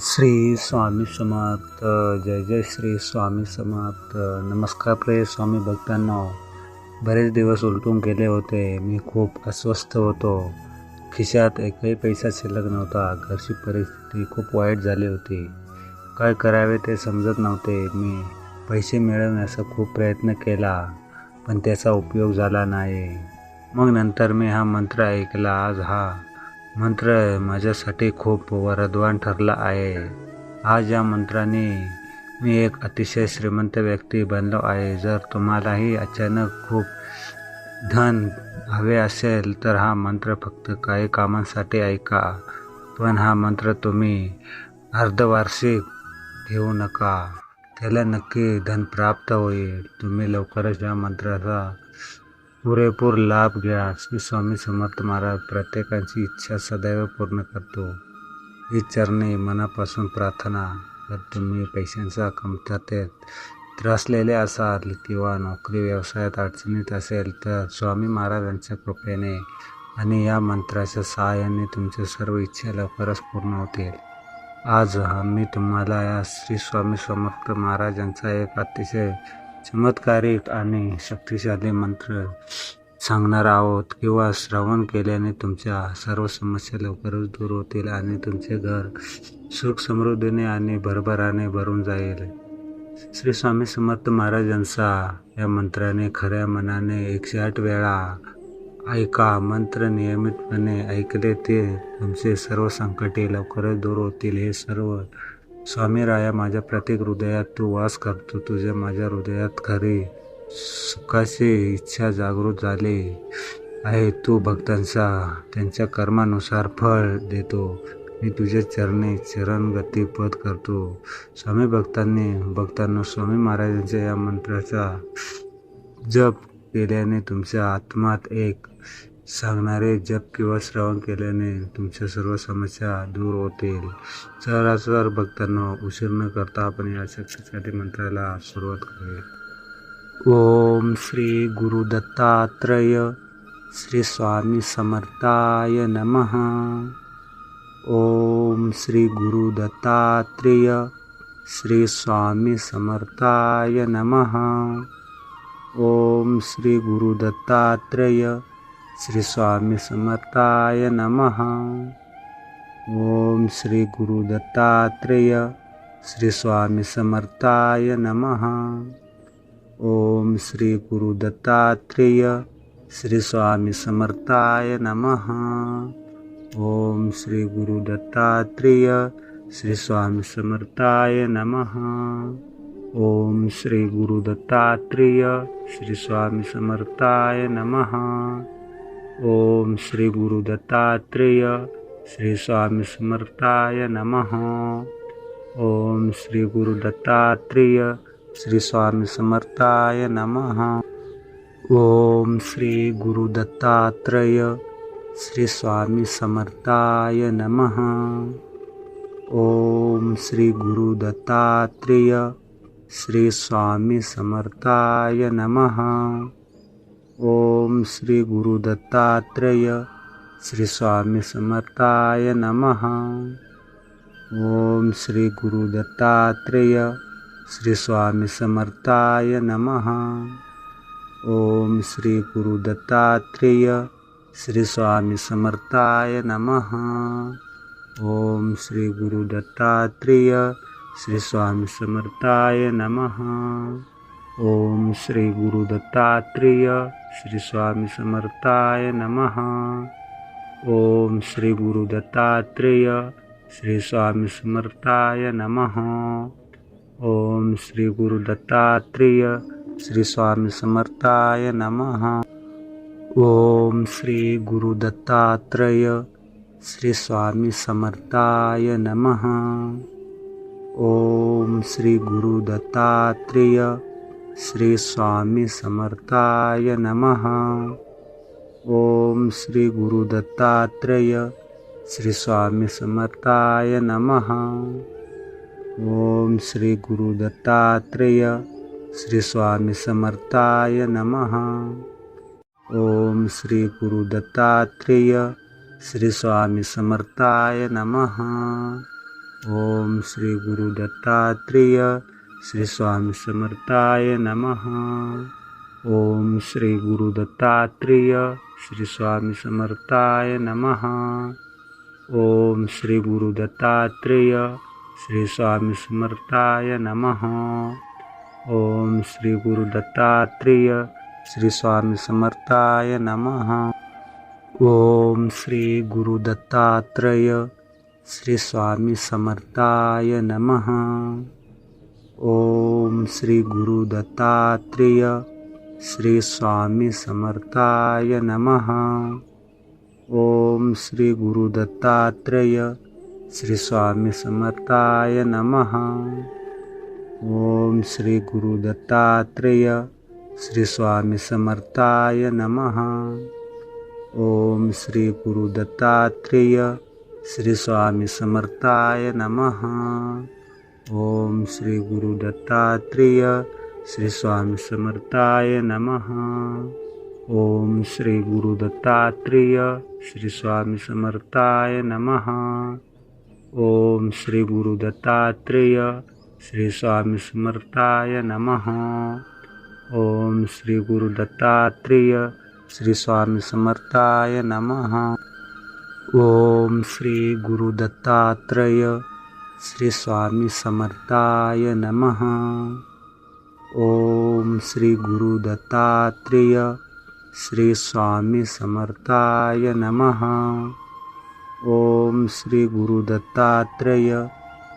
श्री स्वामी समाप्त जय जय श्री स्वामी समाप्त नमस्कार प्रे स्वामी भक्तांना. बरेच दिवस उलटून गेले होते. मी खूप अस्वस्थ होतो. खिशात एकही पैसा शिल्लक नव्हता. घरची परिस्थिती खूप वाईट झाली होती. काय करावे ते समजत नव्हते. मी पैसे मिळवण्याचा खूप प्रयत्न केला पण त्याचा उपयोग झाला नाही. मग नंतर मी हा मंत्र ऐकला. आज हा मंत्र माझ्यासाठी खूप वरदवान ठरला आहे. आज या मंत्राने मी एक अतिशय श्रीमंत व्यक्ती बनलो आहे. जर तुम्हालाही अचानक खूप धन हवे असेल तर हा मंत्र फक्त काही कामांसाठी ऐका. पण हा मंत्र तुम्ही अर्धवार्षिक घेऊ नका. त्याला नक्की धन प्राप्त होईल. तुम्ही लवकरच या मंत्राचा पुरेपूर लाभ घ्या श्री स्वामी समर्थ महाराज. प्रत्येकाची इच्छा सदैव पूर्ण करतो. ही मनापासून प्रार्थना. जर तुम्ही पैशांच्या कमतरतेत त्रासलेले असाल किंवा नोकरी व्यवसायात अडचणीत असेल तर स्वामी महाराजांच्या कृपेने आणि या मंत्राच्या सहाय्याने तुमच्या सर्व इच्छा लवकरच पूर्ण होतील. आज मी तुम्हाला या श्री स्वामी समर्थ महाराजांचा एक अतिशय चमत्कारिक आणि शक्तिशाली मंत्र सांगणार आहोत किंवा श्रवण केल्याने तुमच्या सर्व समस्या लवकरच दूर होतील आणि तुमचे घर सुख समृद्धीने आणि भरभराने भरून जाईल. श्री स्वामी समर्थ महाराजांचा या मंत्राने खऱ्या मनाने एकशे आठ वेळा ऐका मंत्र नियमितपणे ऐकले ते तुमचे सर्व संकटे लवकरच दूर होतील. हे सर्व स्वामी राया माझ्या प्रत्येक हृदयात तू वास करतो तुझ्या माझ्या हृदयात खरी सुखाची इच्छा जागृत झाली आहे. तू भक्तांचा त्यांच्या कर्मानुसार फळ देतो. मी तुझ्या चरणे चरणगती पद करतो. स्वामी भक्तांनी भक्तांना स्वामी महाराजांच्या या मंत्राचा जप केल्याने तुमच्या आत्मात एक सांगणारे जप किंवा श्रवण केल्याने तुमच्या सर्व समस्या दूर होतील चराचर भक्तांना उशीर न करता आपण या शक्तीसाठी मंत्राला सुरुवात करूया ओम श्री गुरु दत्तात्रय, श्री स्वामी समर्थाय नमः। ओम श्री गुरु दत्तात्रेय, श्री स्वामी समर्थाय नमः। ओम श्री गुरु दत्तात्रेय श्री स्वामी समर्थाय नमः। ओम श्री गुरु दत्तात्रेय श्री स्वामी समर्थाय नमः। ओम श्री गुरु दत्तात्रेय श्री स्वामी समर्थाय नमः। ओम श्री गुरु दत्तात्रेय श्री स्वामी समर्थाय नमः। ओम श्री गुरु दत्तात्रेय श्री स्वामी समर्थाय नमः ओम श्री गुरु दत्तात्रेय श्री स्वामी समर्थाय नमः। ओम श्री गुरु दत्तात्रेय श्री स्वामी समर्थाय नमः। ओम श्री गुरु दत्तात्रेय श्री स्वामी समर्थाय नमः। ओम श्री गुरु दत्तात्रेय श्री स्वामी समर्थाय नमः ओम श्री गुरु दत्तात्रेय श्री स्वामी समर्थाय नमः। ओम श्री गुरु दत्तात्रेय श्री स्वामी समर्थाय नमः। ओम श्री गुरु दत्तात्रेय श्री स्वामी समर्थाय नमः। ओम श्री गुरु दत्तात्रेय श्री स्वामी समर्थाय नमः ओम श्री गुरु दत्तात्रेय श्री स्वामी समर्थाय नमः। ओम श्री गुरु दत्तात्रेय श्री स्वामी समर्थाय नमः। ओम श्री गुरु दत्तात्रेय श्री स्वामी समर्थाय नमः। ओम श्री गुरु दत्तात्रेय श्री स्वामी समर्थाय नमः। ओम श्री गुरु दत्तात्रेय श्री स्वामी समर्थाय नमः। ओम श्री गुरु दत्तात्रेय श्री स्वामी समर्थाय नमः। ओम श्री गुरु दत्तात्रेय श्री स्वामी समर्थाय नमः। ओम श्री गुरु दत्तात्रेय श्री स्वामी समर्थाय नमः। ओम श्री गुरु दत्तात्रेय श्री स्वामी समर्थाय नमः। ओम श्री गुरु दत्तात्रेय श्री स्वामी समर्थाय नमः। ओम श्री गुरु दत्तात्रेय श्री स्वामी समर्थाय नमः। ओम श्री गुरु दत्तात्रेय श्री स्वामी समर्थाय नमः। ओम श्री गुरु दत्तात्रेय श्री स्वामी समर्थाय नमः ओम श्री गुरु दत्तात्रेय श्री स्वामी समर्थाय नमः। ओम श्री गुरु दत्तात्रेय श्री स्वामी समर्थाय नमः। ओम श्री गुरु दत्तात्रेय श्री स्वामी समर्थाय नमः। ओम श्री गुरु दत्तात्रेय श्री स्वामी समर्थाय नमः ओम श्री गुरु दत्तात्रेय श्री स्वामी समर्थाय नमः। ओम श्री गुरु दत्तात्रेय श्री स्वामी समर्थाय नमः। ओम श्री गुरु दत्तात्रेय श्री स्वामी समर्थाय नमः। ओम श्री गुरु दत्तात्रेय श्री स्वामी समर्थाय नमः। ओम श्री गुरु दत्तात्रेय श्री स्वामी समर्थाय नमः। ओम श्री गुरु दत्तात्रेय श्री स्वामी समर्थाय नमः। ओम श्री गुरु दत्तात्रेय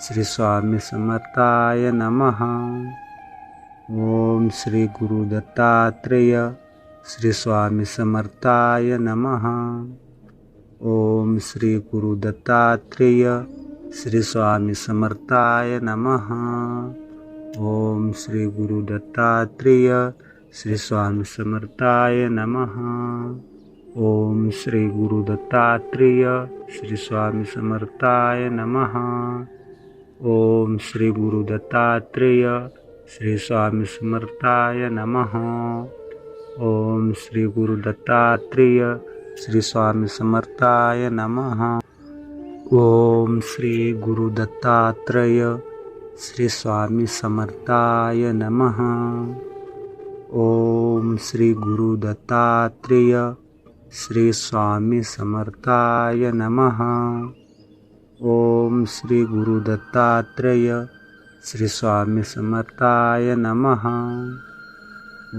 श्री स्वामी समर्थाय नमः। ओम श्री गुरु दत्तात्रेय श्री स्वामी समर्थाय नमः। ओम श्री गुरु दत्तात्रेय श्री स्वामी समर्थाय नमः। ओम श्री गुरु दत्तात्रेय श्री स्वामी समर्थाय नमः। ओम श्री गुरु दत्तात्रेय श्री स्वामी समर्थाय नमः। ओम श्री गुरु दत्तात्रेय श्री स्वामी समर्थाय नमः। ओम श्री गुरु दत्तात्रेय श्री स्वामी समर्थाय नमः ओम श्री गुरु दत्तात्रेय श्री स्वामी समर्थाय नमः। ओम श्री गुरु दत्तात्रेय श्री स्वामी समर्थाय नमः। ओम श्री गुरु दत्तात्रेय श्री स्वामी समर्थाय नमः।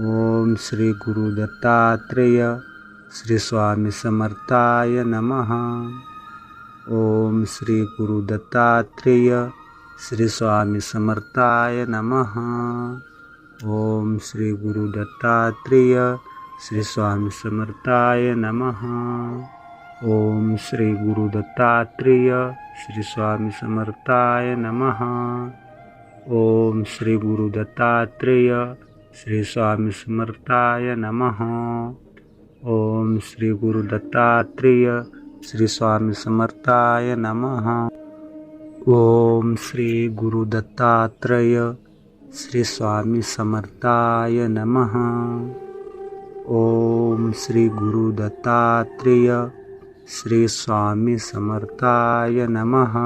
ओम श्री गुरु दत्तात्रेय श्री स्वामी समर्थाय नमः ओम श्री गुरु दत्तात्रेय श्री स्वामी समर्थाय नमः। ओम श्री गुरु दत्तात्रेय श्री स्वामी समर्थाय नमः। ओम श्री गुरु दत्तात्रेय श्री स्वामी समर्थाय नमः। ओम श्री गुरु दत्तात्रेय श्री स्वामी समर्थाय नमः। ओम श्री गुरु दत्तात्रेय श्री स्वामी समर्थाय नमः। ओम श्री गुरु दत्तात्रेय श्री स्वामी समर्थाय नमः। ओम श्री गुरु दत्तात्रेय श्री स्वामी समर्थाय नमः।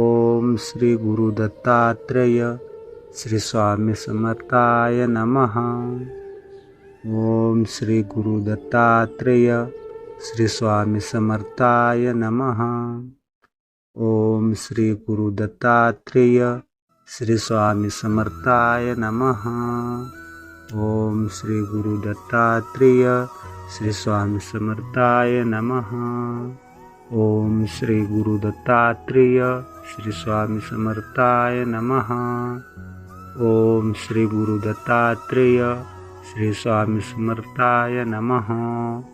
ओम श्री गुरु दत्तात्रेय श्री स्वामी समर्थाय नमः। ओम श्री गुरु दत्तात्रेय श्री स्वामी समर्थाय नमः। ओम श्री गुरु दत्तात्रेय श्री स्वामी समर्थाय नमः। ओम श्री गुरु दत्तात्रेय श्री स्वामी समर्थाय नमः। ओम श्री गुरु दत्तात्रेय श्री स्वामी समर्थाय नमः। ओम श्री गुरु दत्तात्रेय श्री स्वामी समर्थाय नमः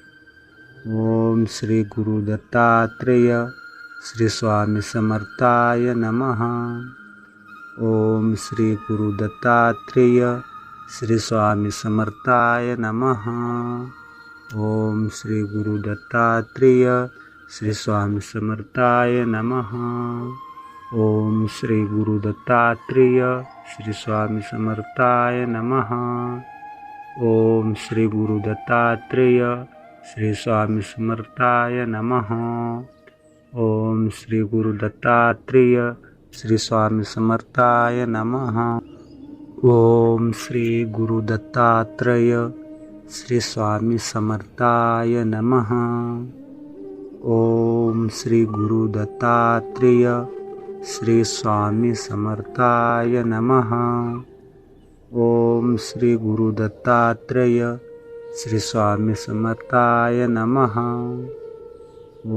ओम श्री गुरु दत्तात्रेय श्री स्वामी समर्थाय नमः। ओम श्री गुरु दत्तात्रेय श्री स्वामी समर्थाय नमः। ओम श्री गुरु दत्तात्रेय श्री स्वामी समर्थाय नमः। ओम श्री गुरु दत्तात्रेय श्री स्वामी समर्थाय नमः। ओम श्री गुरु दत्तात्रेय श्री स्वामी समर्थाय नमः। ओम श्री गुरु दत्तात्रेय श्री स्वामी समर्थाय नमः। ओम श्री गुरु दत्तात्रेय श्री स्वामी समर्थाय नमः। ओम श्री गुरु दत्तात्रेय श्री स्वामी समर्थाय नमः। ओम श्री गुरु दत्तात्रेय श्री स्वामी समर्थाय नमः।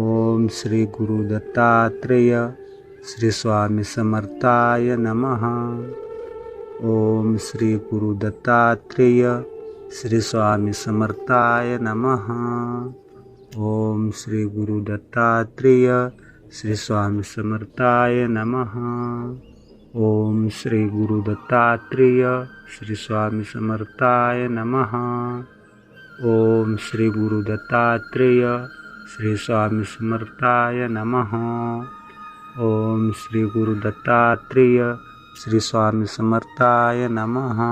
ओम श्री गुरु दत्तात्रेय श्री स्वामी समर्थाय नमः। ओम श्री गुरु दत्तात्रेय श्री स्वामी समर्थाय नमः। ओम श्री गुरु दत्तात्रेय श्री स्वामी समर्थाय नमः। ओम श्री गुरु दत्तात्रेय श्री स्वामी समर्थाय नमः ओम श्री गुरु दत्तात्रेय श्री स्वामी समर्थाय नमः। ओम श्री गुरु दत्तात्रेय श्री स्वामी समर्थाय नमः